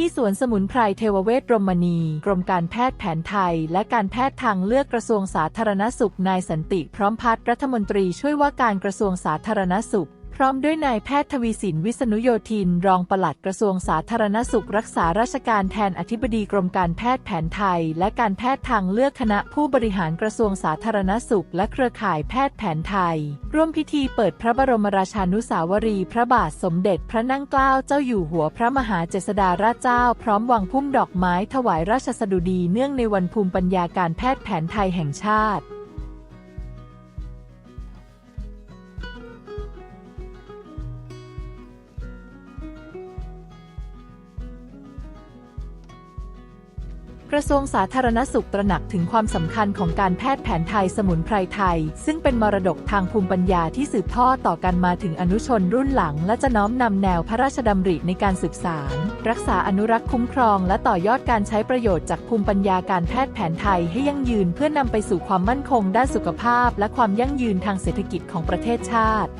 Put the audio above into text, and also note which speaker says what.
Speaker 1: ที่สวนสมุนไพรเทวเวชรมณี กรมการแพทย์แผนไทย และการแพทย์ทางเลือกกระทรวงสาธารณสุขนายสันติพร้อมพัฒน์รัฐมนตรีช่วยว่าการกระทรวงสาธารณสุข ร้อมด้วยนายแพทย์ทวีสินวิษณุโยธิน รองปลัดกระทรวงสาธารณสุขรักษาราชการแทนอธิบดีกรมการแพทย์แผนไทย และการแพทย์ทางเลือกคณะผู้บริหารกระทรวงสาธารณสุข และเครือข่ายแพทย์แผนไทย ร่วมพิธีเปิดพระบรมราชานุสาวรี พระบาทสมเด็จพระนั่งเกล้าเจ้าอยู่หัวพระมหาเจษฎาราชเจ้า พร้อมวางพุ่มดอกไม้ถวายราชสดุดีเนื่องในวันภูมิปัญญาการแพทย์แผนไทยแห่งชาติ กระทรวงสาธารณสุขตระหนักถึงความสำคัญของการแพทย์แผนไทยสมุนไพรไทย ซึ่งเป็นมรดกทางภูมิปัญญาที่สืบทอดต่อกันมาถึงอนุชนรุ่นหลัง และจะน้อมนำแนวพระราชดำริในการศึกษารักษาอนุรักษ์คุ้มครอง และต่อยอดการใช้ประโยชน์จากภูมิปัญญาการแพทย์แผนไทยให้ยั่งยืนเพื่อนำไปสู่ความมั่นคงด้านสุขภาพ และความยั่งยืนทางเศรษฐกิจของประเทศชาติ